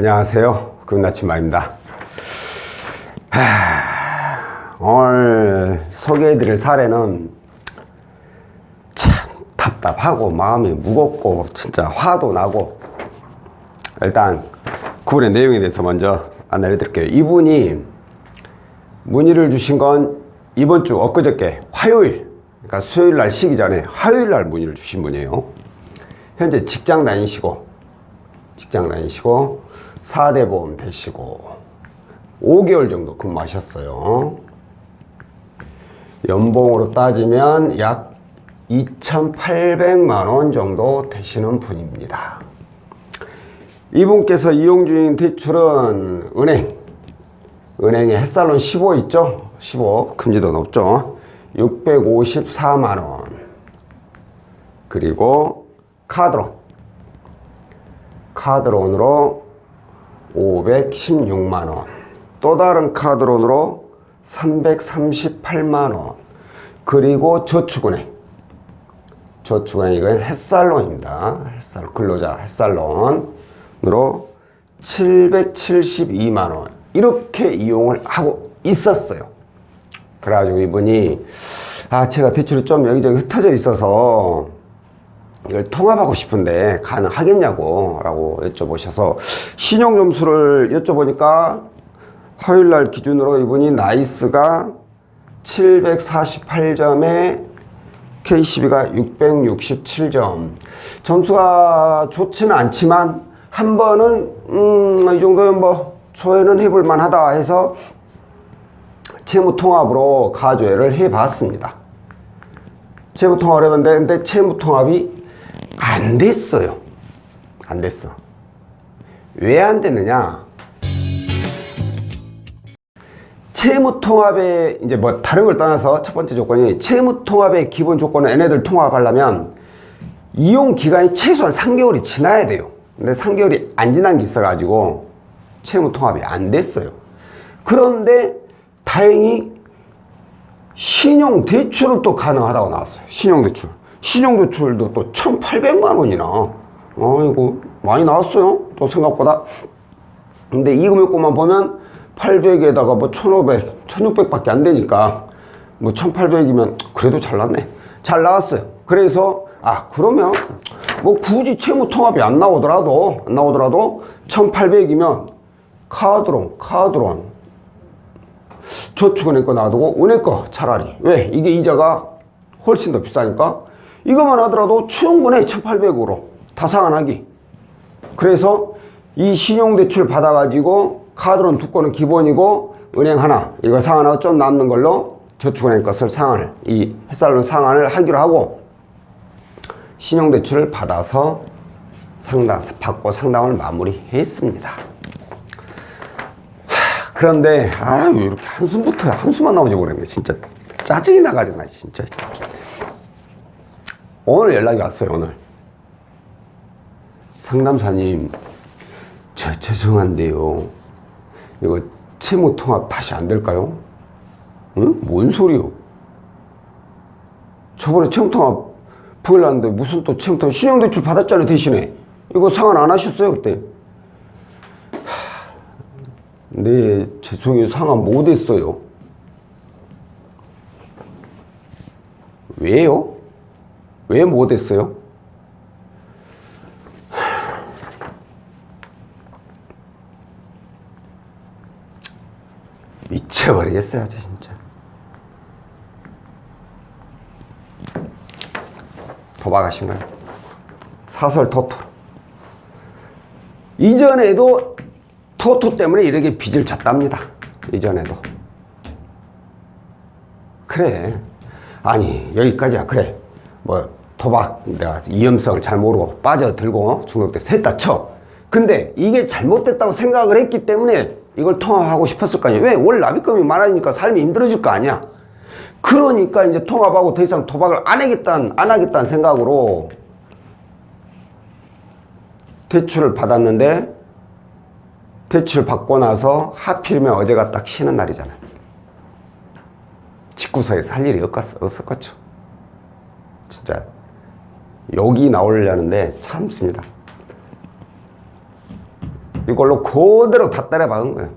안녕하세요. 금나침마입니다. 하, 오늘 소개해드릴 사례는 참 답답하고 마음이 무겁고 진짜 화도 나고 일단 그분의 내용에 대해서 먼저 안내해 드릴게요. 이분이 문의를 주신 건 이번 주 엊그저께 화요일 그러니까 수요일 날 쉬기 전에 화요일 날 문의를 주신 분이에요. 현재 직장 다니시고 직장 다니시고 4대 보험 되시고 5개월 정도 근무하셨어요. 연봉으로 따지면 약 2,800만 원 정도 되시는 분입니다. 이분께서 이용 중인 대출은 은행, 은행에 햇살론 15 있죠? 15, 금지도 높죠? 654만 원. 그리고 카드론. 카드론으로 516만 원. 또 다른 카드론으로 338만 원. 그리고 저축은행. 저축은행 이건 햇살론입니다. 햇살 근로자 햇살론으로 772만 원. 이렇게 이용을 하고 있었어요. 그래가지고 이분이 아 제가 대출이 좀 여기저기 흩어져 있어서 이걸 통합하고 싶은데 가능하겠냐고 라고 여쭤보셔서 신용 점수를 여쭤보니까 화요일 날 기준으로 이분이 나이스가 748점에 KCB가 667점 점수가 좋지는 않지만 한 번은 음, 이 정도면 뭐 초에는 해볼 만하다 해서 채무 통합으로 가조회를 해봤습니다. 채무 통합을 해봤는데 근데 채무 통합이 안 됐어요. 안 됐어. 왜안 됐느냐? 채무 통합의 이제 뭐 다른 걸 떠나서 첫 번째 조건이 채무 통합의 기본 조건은 얘네들 통합하려면 이용 기간이 최소한 3개월이 지나야 돼요. 근데 3개월이 안 지난 게 있어가지고 채무 통합이 안 됐어요. 그런데 다행히 신용 대출은 또 가능하다고 나왔어요. 신용 대출. 신용대출도 또 1,800만 원이나. 아이고, 많이 나왔어요. 또 생각보다. 근데 이 금액권만 보면 800에다가 뭐 1,500, 1,600밖에 안 되니까 뭐 1,800이면 그래도 잘 나왔네. 잘 나왔어요. 그래서 아, 그러면 뭐 굳이 채무 통합이 안 나오더라도 안 나오더라도 1,800이면 카드론, 카드론 저축은행 거 놔두고 은행 거 차라리 왜 이게 이자가 훨씬 더 비싸니까 이것만 하더라도 충분해 1800으로. 다 상환하기. 그래서 이 신용대출 받아가지고 카드론 두 건은 기본이고 은행 하나 이거 상환하고 좀 남는 걸로 저축은행 것을 상환을 이 햇살론 상환을 하기로 하고 신용대출을 받아서 상담 받고 상담을 마무리했습니다. 그런데 아유 이렇게 한숨부터 한숨만 나오지 그러네. 진짜 짜증이 나가지고 나 진짜 오늘 연락이 왔어요 오늘 상담사님 저 죄송한데요 이거 채무 통합 다시 안 될까요? 응? 뭔 소리요? 저번에 채무 통합 부일났는데 무슨 또 채무 통합 신용대출 받았잖아요 대신에 이거 상환 안 하셨어요 그때 네, 죄송해요. 상환 못 했어요. 왜요? 왜 못했어요? 미쳐버리겠어요, 진짜. 거예요. 사설 토토로. 이전에도 토토 때문에 이렇게 빚을 졌답니다. 이전에도. 그래. 아니, 여기까지야. 그래. 뭐, 도박, 내가 위험성을 잘 모르고 빠져들고 중독돼 셋다 쳐. 근데 이게 잘못됐다고 생각을 했기 때문에 이걸 통합하고 싶었을 거 아니야. 왜? 월 납입금이 많아지니까 삶이 힘들어질 거 아니야. 그러니까 이제 통합하고 더 이상 도박을 안 하겠다는, 안 하겠다는 생각으로 대출을 받았는데 대출 받고 나서 하필이면 어제가 딱 쉬는 날이잖아요. 집구석에서 할 일이 없었, 없었겠죠. 진짜 욕이 나오려는데 참습니다. 이걸로 그대로 다 때려 박은 거예요.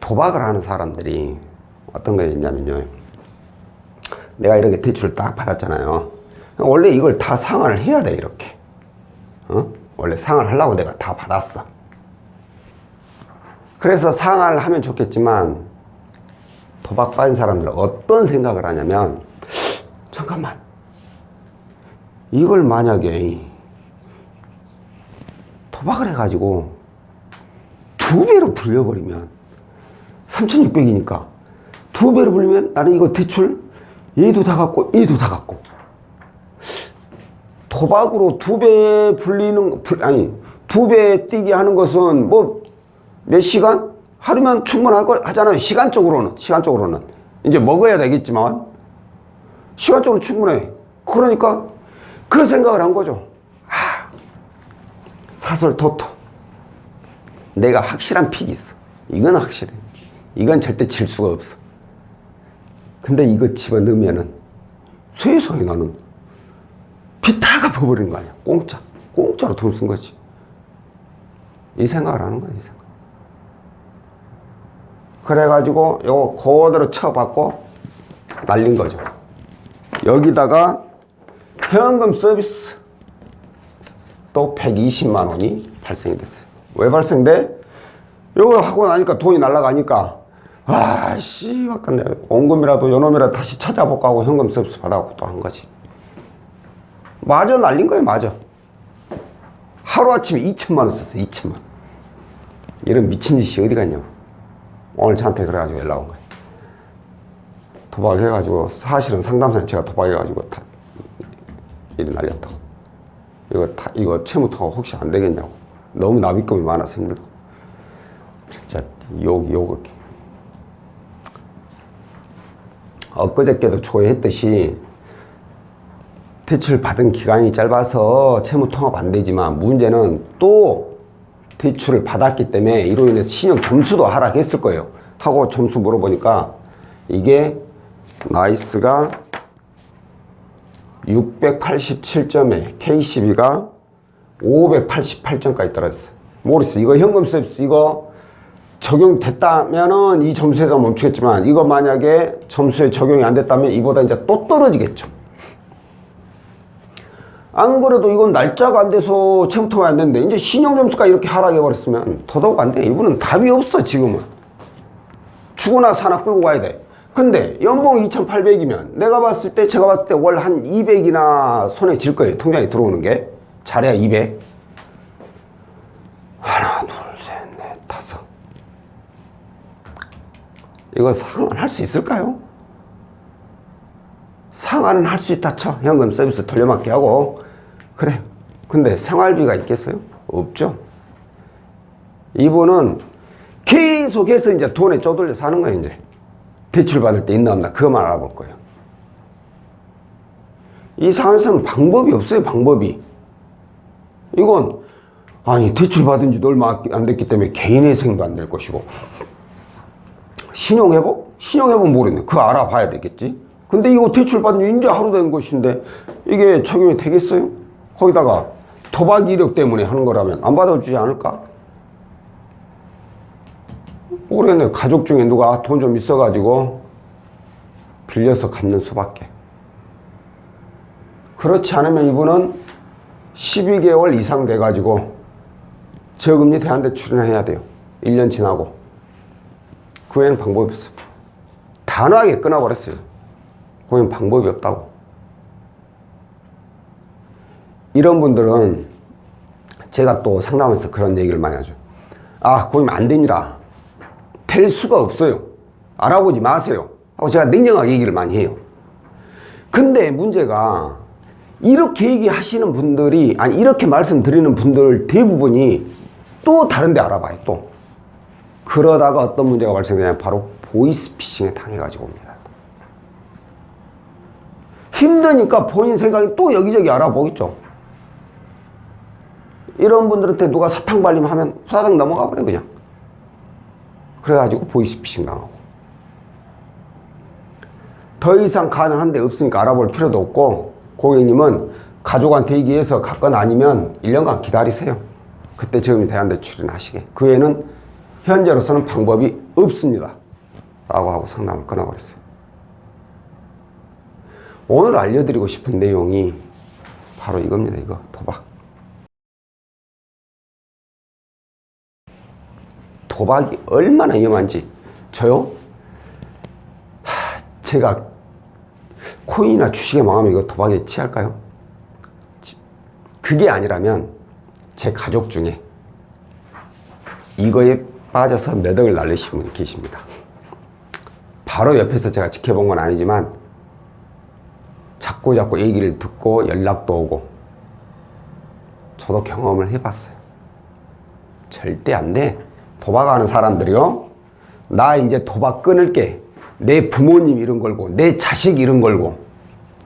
도박을 하는 사람들이 어떤 게 있냐면요. 내가 이렇게 대출을 딱 받았잖아요. 원래 이걸 다 상환을 해야 돼, 이렇게. 어? 원래 상환을 하려고 내가 다 받았어. 그래서 상환을 하면 좋겠지만, 도박 받은 사람들은 어떤 생각을 하냐면, 잠깐만. 이걸 만약에 도박을 해가지고 두 배로 불려버리면 3,600이니까 두 배로 불리면 나는 이거 대출 얘도 다 갖고 얘도 다 갖고 도박으로 두 배 불리는 불- 아니 두 배 뛰게 하는 것은 뭐 몇 시간? 하루면 충분할 걸 하잖아요. 시간적으로는 시간적으로는. 이제 먹어야 되겠지만 시간적으로 충분해. 그러니까 그 생각을 한 거죠. 아 사설 토토. 내가 확실한 픽이 있어. 이건 확실해. 이건 절대 질 수가 없어. 근데 이거 집어넣으면은 세상에 나는 비타가 버버리는 거 아니야. 공짜. 공짜로 돈 쓴 거지. 이 생각을 하는 거야 이 생각. 그래가지고 요거 그대로 쳐받고 날린 거죠. 여기다가 현금 서비스 또 120만 원이 발생이 됐어요. 왜 발생돼? 이거 하고 나니까 돈이 날라가니까 아씨 막간네 원금이라도 요놈이라도 다시 찾아볼까 하고 현금 서비스 받아갖고 또 한 거지. 마저 날린 거예요 마저. 하루아침에 2천만 원 썼어요 2천만 이런 미친 짓이 어디 갔냐고 오늘 저한테 그래가지고 연락 온 거예요. 도박해가지고 사실은 상담사는 제가 도박해가지고 다 일이 날렸다고 이거 다 이거 채무터가 혹시 안 되겠냐고 너무 납입금이 많아서 힘들다고 진짜 욕, 욕. 엊그저께도 조회했듯이 대출 받은 기간이 짧아서 채무 통합 안 되지만 문제는 또 대출을 받았기 때문에 이로 인해서 신용 점수도 하락했을 거예요. 하고 점수 물어보니까 이게 나이스가 687점에 K12가 588점까지 떨어졌어요. 모르겠어. 이거 현금 서비스 이거 적용됐다면은 이 점수에서 멈추겠지만 이거 만약에 점수에 적용이 안 됐다면 이보다 이제 또 떨어지겠죠. 안 그래도 이건 날짜가 안 돼서 채무통이 안 되는데 이제 신용 점수가 이렇게 하락해 버렸으면 더더욱 안 돼. 이분은 답이 없어 지금은. 죽으나 사나 끌고 가야 돼. 근데 연봉 2,800이면 내가 봤을 때 제가 봤을 때 월 한 200이나 손에 질 거예요. 통장에 들어오는 게. 잘해야 200. 하나, 둘, 셋, 넷, 다섯. 이거 상환할 수 있을까요? 상환은 할 수 있다 쳐. 현금 서비스 돌려막기 하고. 그래. 근데 생활비가 있겠어요? 없죠. 이분은 계속해서 이제 돈에 쪼들려 사는 거예요, 이제. 대출 받을 때 있나 없나 그것만 알아볼 거예요. 이 상황에서는 방법이 없어요, 방법이. 이건 아니 대출 받은 지도 얼마 안 됐기 때문에 개인회생도 안 될 것이고 신용회복? 신용회복 모르겠네. 그거 알아봐야 되겠지. 근데 이거 대출 받은 지 이제 하루 된 것인데 이게 적용이 되겠어요? 거기다가 도박 이력 때문에 하는 거라면 안 받아주지 않을까? 모르겠네요. 가족 중에 누가 돈 좀 있어가지고 빌려서 갚는 수밖에. 그렇지 않으면 이분은 12개월 이상 돼가지고 저금리 대한대출이나 해야 돼요. 1년 지나고. 그 외에는 방법이 없어. 단호하게 끊어버렸어요. 그건 방법이 없다고. 이런 분들은 제가 또 상담하면서 그런 얘기를 많이 하죠. 아, 고임 안 됩니다. 될 수가 없어요. 알아보지 마세요. 하고 제가 냉정하게 얘기를 많이 해요. 근데 문제가 이렇게 얘기하시는 분들이 아니 이렇게 말씀드리는 분들 대부분이 또 다른 데 알아봐요 또 그러다가 어떤 문제가 발생되냐면 바로 보이스피싱에 당해가지고 옵니다 힘드니까 본인 생각이 또 여기저기 알아보겠죠 이런 분들한테 누가 사탕 발림 하면 후다닥 넘어가 버려 그냥 그래가지고 보이스피싱 당하고 더 이상 가능한 데 없으니까 알아볼 필요도 없고 고객님은 가족한테 얘기해서 갖거나 아니면 1년간 기다리세요. 그때 저금리 대한대 출연하시게. 그 외에는 현재로서는 방법이 없습니다. 라고 하고 상담을 끊어버렸어요. 오늘 알려드리고 싶은 내용이 바로 이겁니다. 이거 도박. 도박이 얼마나 위험한지 저요? 하, 제가 코인이나 주식에 망하면 이거 도박에 취할까요? 지- 그게 아니라면 제 가족 중에 이거에 빠져서 몇 억을 날리신 분이 계십니다. 바로 옆에서 제가 지켜본 건 아니지만 자꾸 자꾸 얘기를 듣고 연락도 오고 저도 경험을 해봤어요. 절대 안 돼. 도박하는 사람들이요. 나 이제 도박 끊을게. 내 부모님 이름 걸고 내 자식 이름 걸고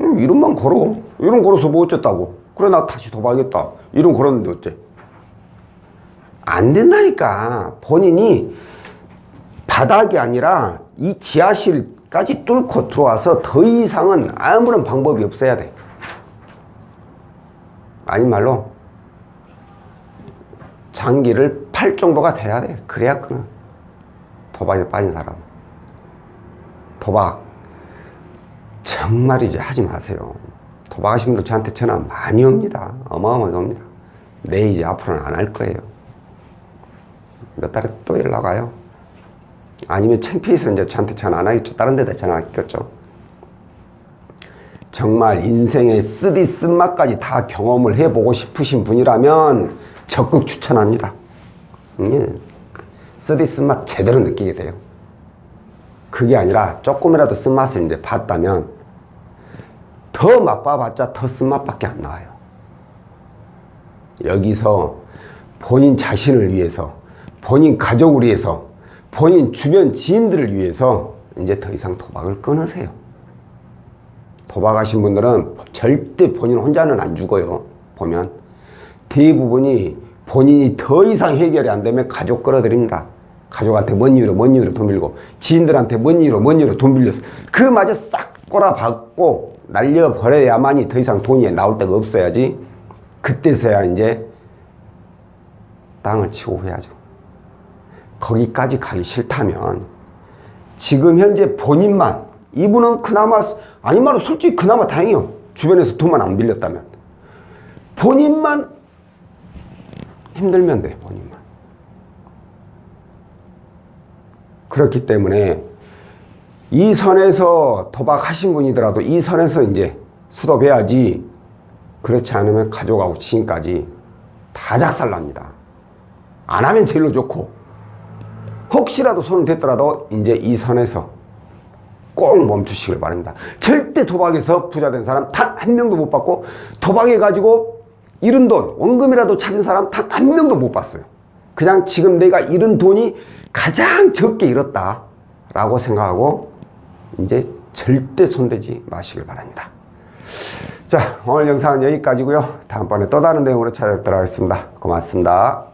음, 이름만 걸어. 이름 걸어서 뭐 어쨌다고. 그래 나 다시 도박하겠다. 이름 걸었는데 어째. 안 된다니까. 본인이 바닥이 아니라 이 지하실까지 뚫고 들어와서 더 이상은 아무런 방법이 없어야 돼. 아닌 말로 장기를 팔 정도가 돼야 돼. 그래야 끊어. 도박에 빠진 사람. 도박. 정말 이제 하지 마세요. 도박하신 분들 저한테 전화 많이 옵니다. 어마어마하게 옵니다. 네, 이제 앞으로는 안 할 거예요. 몇 달에 또 연락 와요. 아니면 창피해서 이제 저한테 전화 안 하겠죠. 다른 데다 전화 하겠죠. 정말 인생의 쓰디 쓴맛까지 다 경험을 해보고 싶으신 분이라면 적극 추천합니다. 음, 쓰디 쓴맛 제대로 느끼게 돼요. 그게 아니라 조금이라도 쓴맛을 이제 봤다면 더 맛봐봤자 더 쓴맛밖에 안 나와요. 여기서 본인 자신을 위해서, 본인 가족을 위해서, 본인 주변 지인들을 위해서 이제 더 이상 도박을 끊으세요. 도박하신 분들은 절대 본인 혼자는 안 죽어요. 보면 대부분이 본인이 더 이상 해결이 안 되면 가족 끌어들입니다. 가족한테 뭔 일로 뭔 일로 돈 빌고 지인들한테 뭔 일로 뭔 일로 돈 빌려서 그마저 싹 꼬라박고 날려버려야만이 더 이상 돈이 나올 데가 없어야지 그때서야 이제 땅을 치고 해야죠. 거기까지 가기 싫다면 지금 현재 본인만 이분은 그나마 아니 말로 솔직히 그나마 다행이요. 주변에서 돈만 안 빌렸다면 본인만 힘들면 돼 본인만. 그렇기 때문에 이 선에서 도박하신 분이더라도 이 선에서 이제 수도해야지 그렇지 않으면 가족하고 지인까지 다 작살납니다. 안 하면 제일로 좋고 혹시라도 손을 댔더라도 이제 이 선에서 꼭 멈추시길 바랍니다. 절대 도박에서 부자 된 사람 단 한 명도 못 봤고 도박해 가지고 잃은 돈 원금이라도 찾은 사람 단 한 명도 못 봤어요. 그냥 지금 내가 잃은 돈이 가장 적게 잃었다 라고 생각하고 이제 절대 손대지 마시길 바랍니다. 자 오늘 영상은 여기까지고요. 다음번에 또 다른 내용으로 찾아뵙도록 하겠습니다. 고맙습니다.